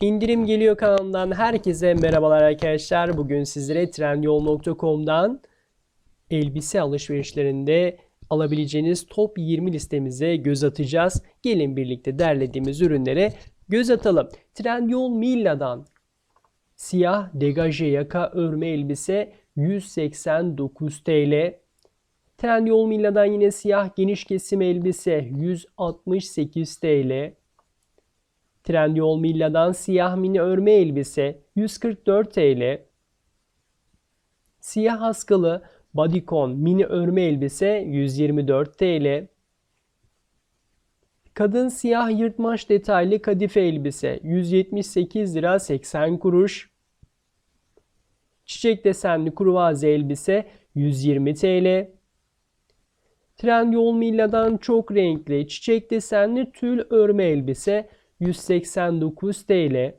İndirim geliyor kanalından herkese merhabalar arkadaşlar. Bugün sizlere trendyol.com'dan elbise alışverişlerinde alabileceğiniz top 20 listemize göz atacağız. Gelin birlikte derlediğimiz ürünlere göz atalım. Trendyol Milla'dan siyah degaje yaka örme elbise 189 TL. Trendyol Milla'dan yine siyah geniş kesim elbise 168 TL. Trendyol Milla'dan siyah mini örme elbise 144 TL. Siyah askılı bodycon mini örme elbise 124 TL. Kadın siyah yırtmaç detaylı kadife elbise 178 lira 80 kuruş. Çiçek desenli kruvaze elbise 120 TL. Trendyol Milla'dan çok renkli çiçek desenli tül örme elbise 189 TL.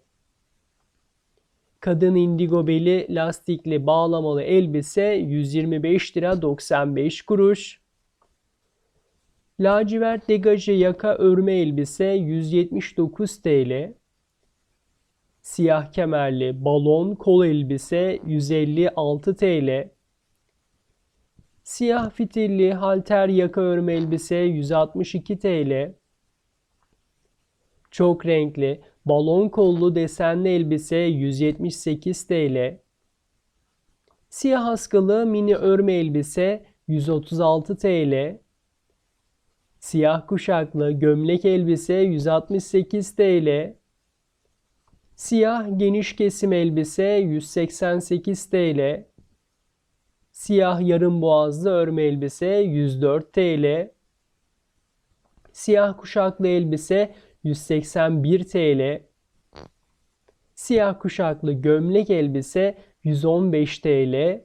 Kadın indigo beli lastikli bağlamalı elbise 125 lira 95 kuruş. Lacivert degaje yaka örme elbise 179 TL. Siyah kemerli balon kol elbise 156 TL. Siyah fitilli halter yaka örme elbise 162 TL. Çok renkli balon kollu desenli elbise 178 TL. Siyah askılı mini örme elbise 136 TL. Siyah kuşaklı gömlek elbise 168 TL. Siyah geniş kesim elbise 188 TL. Siyah yarım boğazlı örme elbise 104 TL. Siyah kuşaklı elbise 181 TL. Siyah kuşaklı gömlek elbise 115 TL.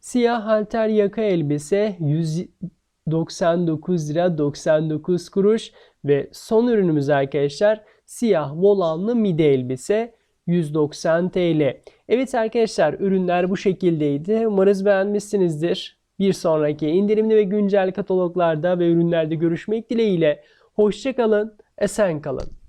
Siyah halter yaka elbise 199 lira 99 kuruş ve son ürünümüz arkadaşlar siyah volanlı mide elbise 190 TL. Evet arkadaşlar ürünler bu şekildeydi. Umarız beğenmişsinizdir. Bir sonraki indirimli ve güncel kataloglarda ve ürünlerde görüşmek dileğiyle. Hoşçakalın, esen kalın.